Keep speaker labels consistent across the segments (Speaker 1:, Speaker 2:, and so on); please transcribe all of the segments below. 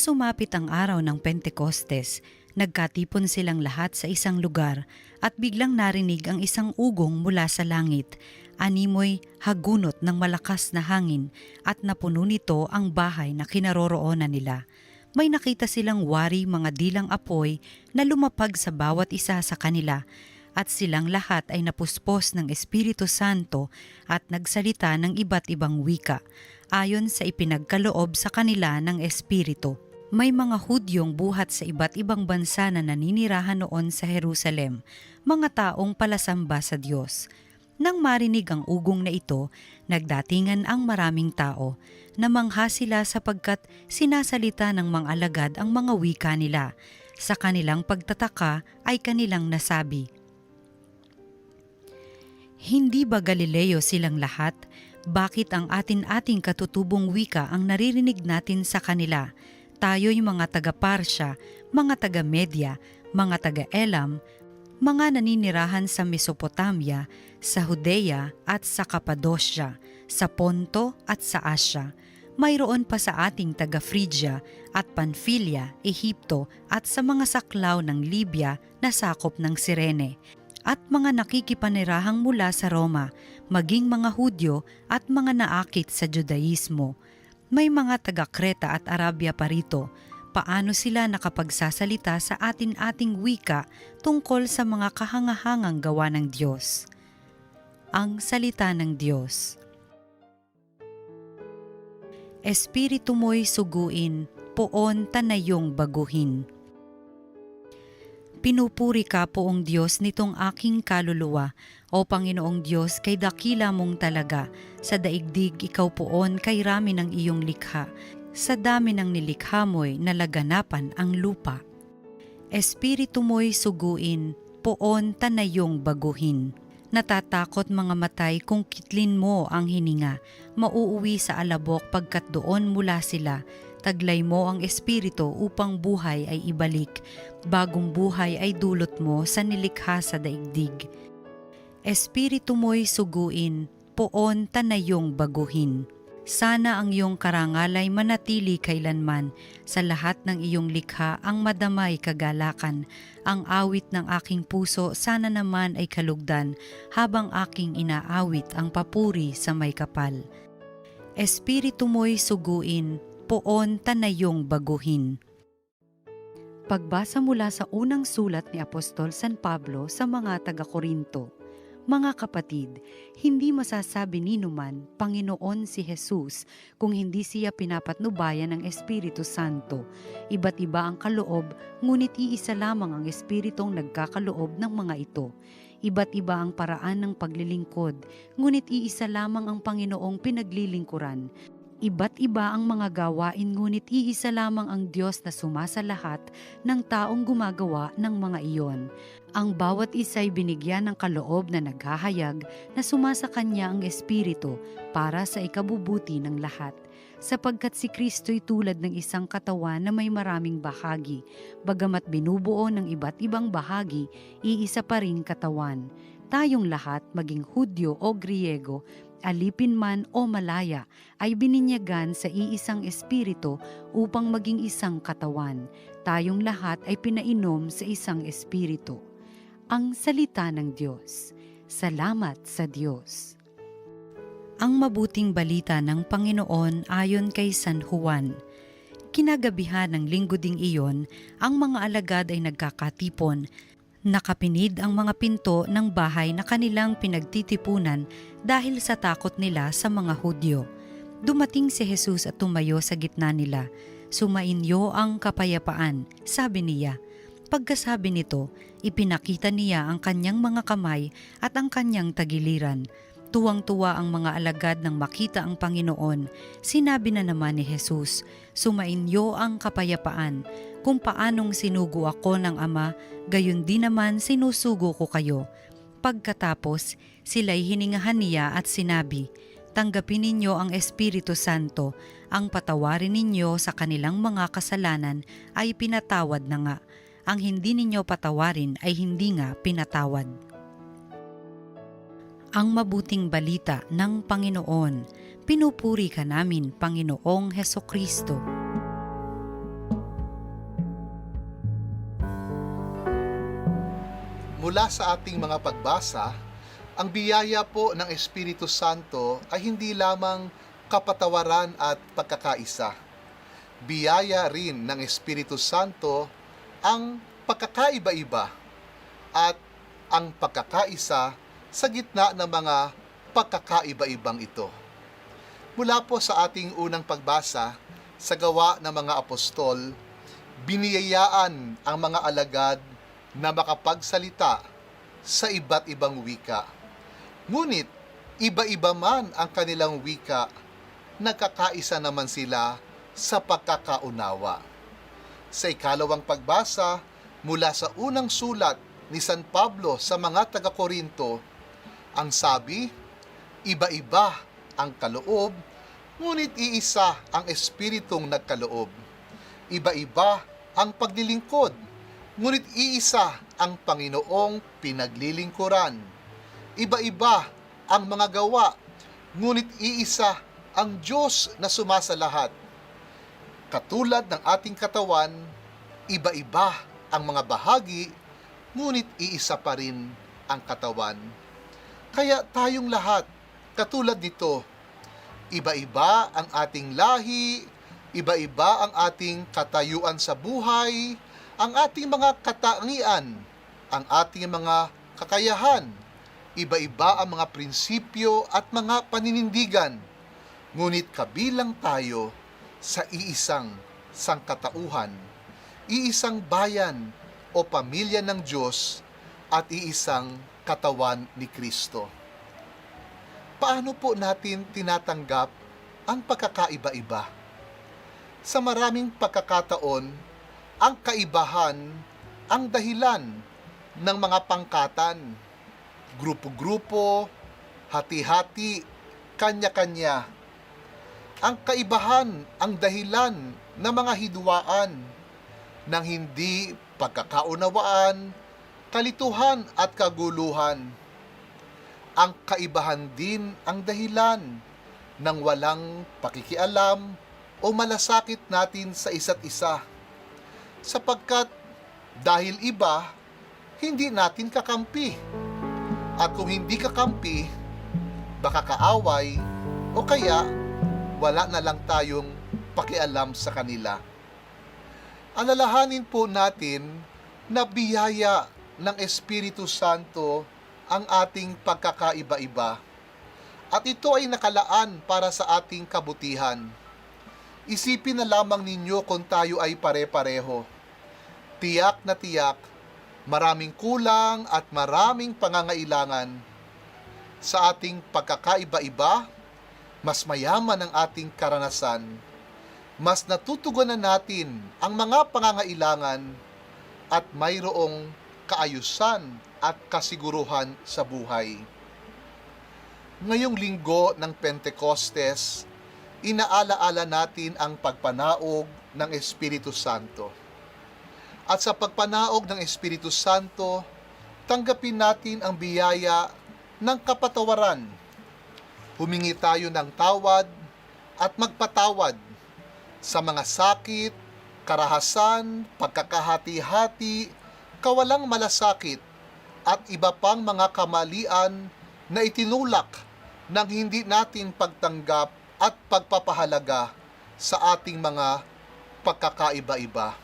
Speaker 1: sumapit ang araw ng Pentekostes, nagkatipon silang lahat sa isang lugar at biglang narinig ang isang ugong mula sa langit. Animoy hagunot ng malakas na hangin at napuno nito ang bahay na kinaroroonan nila. May nakita silang wari mga dilang apoy na lumapag sa bawat isa sa kanila at silang lahat ay napuspos ng Espiritu Santo at nagsalita ng iba't ibang wika ayon sa ipinagkaloob sa kanila ng Espiritu. May mga Hudyong buhat sa iba't ibang bansa na naninirahan noon sa Jerusalem, mga taong palasamba sa Diyos. Nang marinig ang ugong na ito, nagdatingan ang maraming tao. Namangha sila sapagkat sinasalita ng mga alagad ang mga wika nila. Sa kanilang pagtataka ay kanilang nasabi, Hindi ba Galileo silang lahat? Bakit ang atin-ating katutubong wika ang naririnig natin sa kanila? Tayo'y mga taga-Parsya, mga taga-Media, mga taga-Elam, mga naninirahan sa Mesopotamia, sa Judea at sa Kapadosya, sa Ponto at sa Asya. Mayroon pa sa ating taga-Phrygia at Pamphylia, Ehipto at sa mga saklaw ng Libya na sakop ng Sirene at mga nakikipanirahang mula sa Roma, maging mga Hudyo at mga naakit sa Judaismo. May mga taga-Kreta at Arabia pa rito. Paano sila nakapagsasalita sa atin-ating wika tungkol sa mga kahangahangang gawa ng Diyos? Ang Salita ng Diyos Espiritu mo'y suguin, poon tanayong baguhin. Pinupuri ka poong Diyos nitong aking kaluluwa, o Panginoong Diyos kay dakila mong talaga, sa daigdig ikaw poon kay rami ng iyong likha, sa dami ng nilikha mo'y nalaganapan ang lupa. Espiritu mo'y suguin, poon tanayong baguhin. Natatakot mga matay kung kitlin mo ang hininga, mauuwi sa alabok pagkat doon mula sila, taglay mo ang espiritu upang buhay ay ibalik, bagong buhay ay dulot mo sa nilikha sa daigdig. Espiritu mo'y suguin, poon tanayong baguhin. Sana ang iyong karangal ay manatili kailanman sa lahat ng iyong likha ang madamay kagalakan. Ang awit ng aking puso sana naman ay kalugdan habang aking inaawit ang papuri sa may kapal. Espiritu mo'y suguin, poon tanayong baguhin. Pagbasa mula sa unang sulat ni Apostol San Pablo sa mga taga-Korinto. Mga kapatid, hindi masasabi ni numan Panginoon si Jesus kung hindi siya pinapatnubayan ng Espiritu Santo. Iba't iba ang kaloob, ngunit iisa lamang ang Espiritong nagkakaloob ng mga ito. Iba't iba ang paraan ng paglilingkod, ngunit iisa lamang ang Panginoong pinaglilingkuran. Iba't iba ang mga gawain ngunit iisa lamang ang Diyos na sumasa lahat ng taong gumagawa ng mga iyon. Ang bawat isa'y binigyan ng kaloob na naghahayag na sumasa kanya ang Espiritu para sa ikabubuti ng lahat. Sapagkat si Kristo'y tulad ng isang katawan na may maraming bahagi, bagamat binubuo ng iba't ibang bahagi, iisa pa rin katawan. Tayong lahat, maging Hudyo o Griego, alipin man o malaya, ay bininyagan sa iisang espiritu upang maging isang katawan. Tayong lahat ay pinainom sa isang espiritu. Ang salita ng Diyos. Salamat sa Diyos. Ang mabuting balita ng Panginoon ayon kay San Juan. Kinagabihan ng linggo ding iyon, ang mga alagad ay nagkakatipon Nakapinid ang mga pinto ng bahay na kanilang pinagtitipunan dahil sa takot nila sa mga Hudyo. Dumating si Jesus at tumayo sa gitna nila. Sumainyo ang kapayapaan, sabi niya. Pagkasabi nito, ipinakita niya ang kanyang mga kamay at ang kanyang tagiliran. Tuwang-tuwa ang mga alagad nang makita ang Panginoon. Sinabi na naman ni Jesus, Sumainyo ang kapayapaan kung paanong sinugo ako ng Ama, gayon din naman sinusugo ko kayo. Pagkatapos, sila'y hiningahan niya at sinabi, Tanggapin ninyo ang Espiritu Santo, ang patawarin ninyo sa kanilang mga kasalanan ay pinatawad na nga. Ang hindi ninyo patawarin ay hindi nga pinatawad. Ang mabuting balita ng Panginoon Pinupuri ka namin, Panginoong Heso Kristo.
Speaker 2: Mula sa ating mga pagbasa, ang biyaya po ng Espiritu Santo ay hindi lamang kapatawaran at pagkakaisa. Biyaya rin ng Espiritu Santo ang pagkakaiba-iba at ang pagkakaisa sa gitna ng mga pagkakaiba-ibang ito. Mula po sa ating unang pagbasa sa gawa ng mga apostol, biniyayaan ang mga alagad na makapagsalita sa iba't ibang wika. Ngunit, iba-iba man ang kanilang wika, nagkakaisa naman sila sa pagkakaunawa. Sa ikalawang pagbasa, mula sa unang sulat ni San Pablo sa mga taga-Korinto, ang sabi, iba-iba ang kaloob, ngunit iisa ang espiritong nagkaloob. Iba-iba ang paglilingkod, ngunit iisa ang Panginoong pinaglilingkuran. Iba-iba ang mga gawa, ngunit iisa ang Diyos na sumasalahat. Katulad ng ating katawan, iba-iba ang mga bahagi, ngunit iisa pa rin ang katawan. Kaya tayong lahat, katulad nito, iba-iba ang ating lahi, iba-iba ang ating katayuan sa buhay, ang ating mga katangian, ang ating mga kakayahan, iba-iba ang mga prinsipyo at mga paninindigan, ngunit kabilang tayo sa iisang sangkatauhan, iisang bayan o pamilya ng Diyos at iisang katawan ni Kristo. Paano po natin tinatanggap ang pagkakaiba-iba? Sa maraming pagkakataon, ang kaibahan ang dahilan ng mga pangkatan, grupo-grupo, hati-hati, kanya-kanya. Ang kaibahan ang dahilan ng mga hidwaan ng hindi pagkakaunawaan, kalituhan at kaguluhan. Ang kaibahan din ang dahilan ng walang pakikialam o malasakit natin sa isa't isa. Sapagkat dahil iba, hindi natin kakampi. At kung hindi kakampi, baka kaaway o kaya wala na lang tayong pakialam sa kanila. Alalahanin po natin na biyaya ng Espiritu Santo ang ating pagkakaiba-iba. At ito ay nakalaan para sa ating kabutihan. Isipin na lamang ninyo kung tayo ay pare-pareho. Tiyak na tiyak, maraming kulang at maraming pangangailangan. Sa ating pagkakaiba-iba, mas mayaman ang ating karanasan. Mas natutugunan natin ang mga pangangailangan at mayroong kaayusan at kasiguruhan sa buhay. Ngayong linggo ng Pentecostes, inaalaala natin ang pagpanaog ng Espiritu Santo. At sa pagpanaog ng Espiritu Santo, tanggapin natin ang biyaya ng kapatawaran. Humingi tayo ng tawad at magpatawad sa mga sakit, karahasan, pagkakahati-hati, kawalang malasakit, at iba pang mga kamalian na itinulak ng hindi natin pagtanggap at pagpapahalaga sa ating mga pagkakaiba-iba.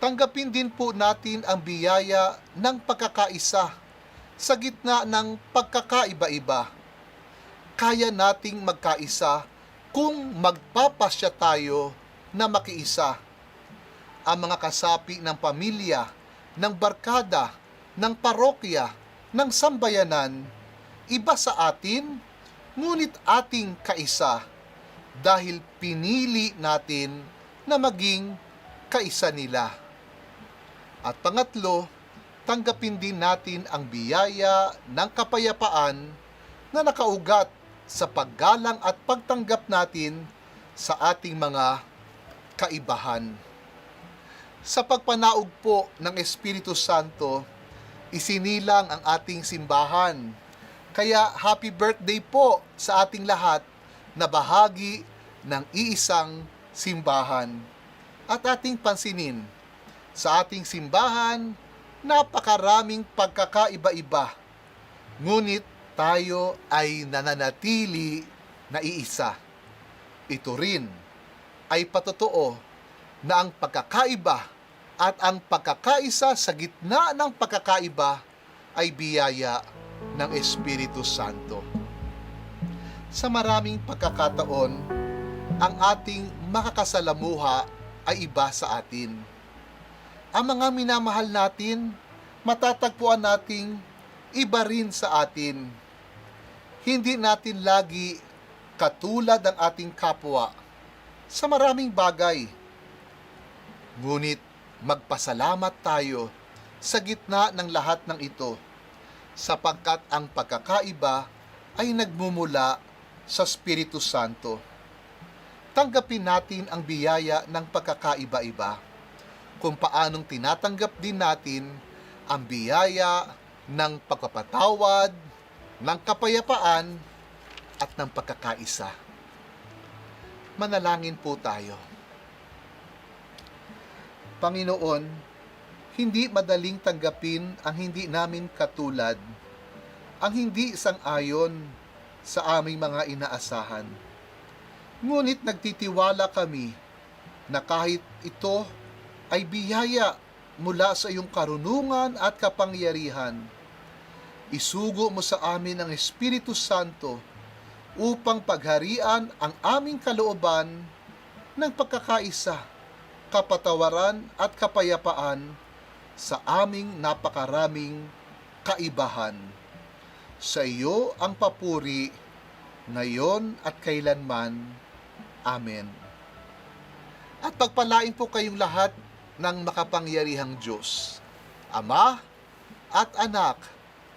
Speaker 2: Tanggapin din po natin ang biyaya ng pagkakaisa sa gitna ng pagkakaiba-iba. Kaya nating magkaisa kung magpapasya tayo na makiisa. Ang mga kasapi ng pamilya, ng barkada, ng parokya, ng sambayanan, iba sa atin, ngunit ating kaisa dahil pinili natin na maging kaisa nila. At pangatlo, tanggapin din natin ang biyaya ng kapayapaan na nakaugat sa paggalang at pagtanggap natin sa ating mga kaibahan. Sa pagpanaog po ng Espiritu Santo, isinilang ang ating simbahan. Kaya happy birthday po sa ating lahat na bahagi ng iisang simbahan. At ating pansinin, sa ating simbahan, napakaraming pagkakaiba-iba. Ngunit tayo ay nananatili na iisa. Ito rin ay patotoo na ang pagkakaiba at ang pagkakaisa sa gitna ng pagkakaiba ay biyaya ng Espiritu Santo. Sa maraming pagkakataon, ang ating makakasalamuha ay iba sa atin. Ang mga minamahal natin, matatagpuan nating iba rin sa atin. Hindi natin lagi katulad ang ating kapwa sa maraming bagay. Ngunit magpasalamat tayo sa gitna ng lahat ng ito sapagkat ang pagkakaiba ay nagmumula sa Espiritu Santo. Tanggapin natin ang biyaya ng pagkakaiba-iba kung paanong tinatanggap din natin ang biyaya ng pagpapatawad, ng kapayapaan, at ng pagkakaisa. Manalangin po tayo. Panginoon, hindi madaling tanggapin ang hindi namin katulad, ang hindi sang-ayon sa aming mga inaasahan. Ngunit nagtitiwala kami na kahit ito ay biyaya mula sa iyong karunungan at kapangyarihan, isugo mo sa amin ang Espiritu Santo upang pagharian ang aming kalooban ng pagkakaisa, kapatawaran at kapayapaan sa aming napakaraming kaibahan. Sa iyo ang papuri ngayon at kailanman. Amen. At pagpalain po kayong lahat ng makapangyarihang Diyos, Ama at Anak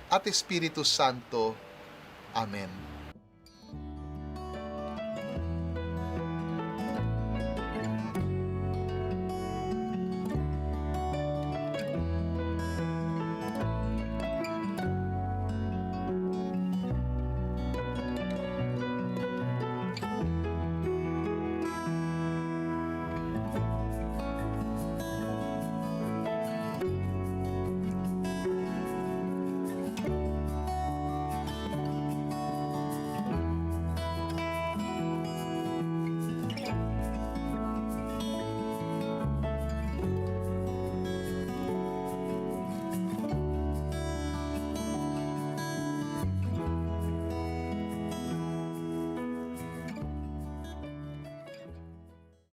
Speaker 2: at Espiritu Santo. Amen.